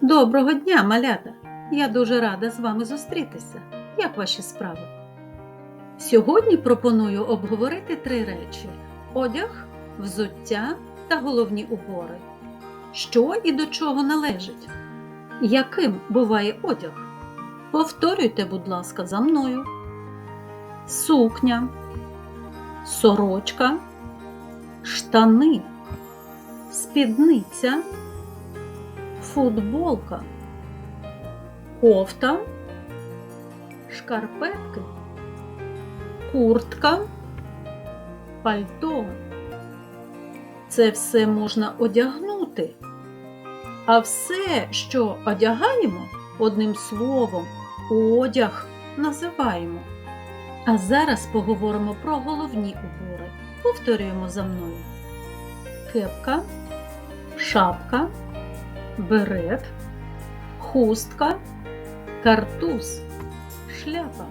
Доброго дня, малята! Я дуже рада з вами зустрітися. Як ваші справи? Сьогодні пропоную обговорити три речі: одяг, взуття та головні убори. Що і до чого належить? Яким буває одяг? Повторюйте, будь ласка, за мною. Сукня, сорочка, штани, спідниця футболка, кофта, шкарпетки, куртка, пальто. Це все можна одягнути. А все, що одягаємо, одним словом, одяг називаємо. А зараз поговоримо про головні убори. Повторюємо за мною: кепка, шапка берет, хустка, картуз, шляпа.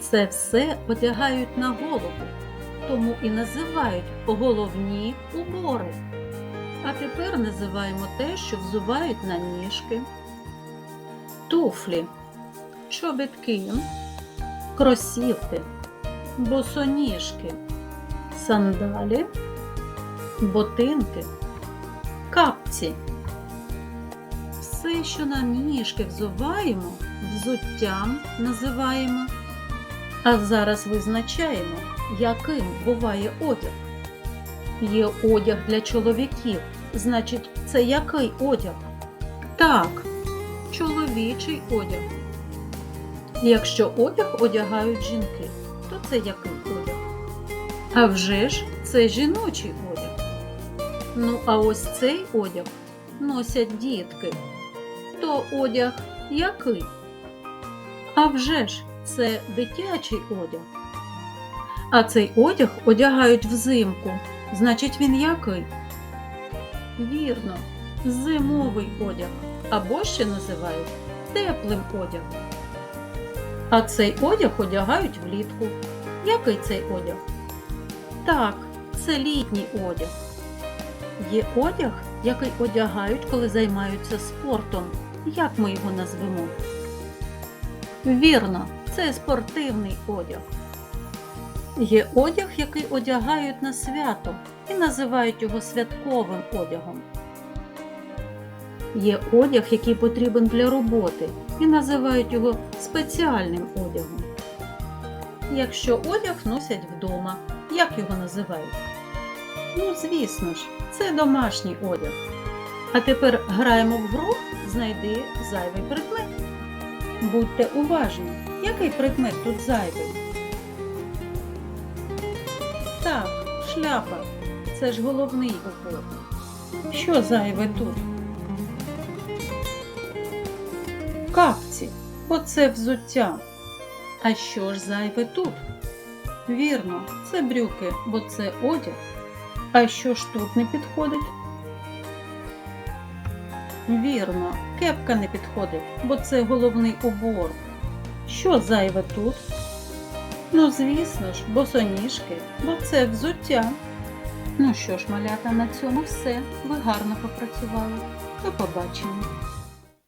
Це все одягають на голову, тому і називають головні убори. А тепер називаємо те, що взувають на ніжки, туфлі, чобітки, кросівки, босоніжки, сандалі, ботинки, капці. Все, що на ніжки взуваємо, взуттям називаємо. А зараз визначаємо, яким буває одяг. Є одяг для чоловіків, значить, це який одяг? Так, чоловічий одяг. Якщо одяг одягають жінки, то це який одяг? А вже ж це жіночий одяг. Ну, а ось цей одяг носять дітки. То одяг який? А вже ж це дитячий одяг. А цей одяг одягають взимку. Значить, він який? Вірно, зимовий одяг. Або ще називають теплим одягом. А цей одяг одягають влітку. Який цей одяг? Так, це літній одяг. Є одяг, який одягають, коли займаються спортом. Як ми його назвемо? Вірно, це спортивний одяг. Є одяг, який одягають на свято і називають його святковим одягом. Є одяг, який потрібен для роботи і називають його спеціальним одягом. Якщо одяг носять вдома, як його називають? Ну, звісно ж, це домашній одяг. А тепер граємо в гру Знайди зайвий предмет. Будьте уважні, який предмет тут зайвий? Так, шляпа. Це ж головний убор. Що зайве тут? Капці. Оце взуття. А що ж зайве тут? Вірно, це брюки, бо це одяг. А що ж тут не підходить? Вірно, кепка не підходить, бо це головний убор. Що зайве тут? Ну, звісно ж, босоніжки, бо це взуття. Ну що ж, малята, на цьому все. Ви гарно попрацювали. До побачення.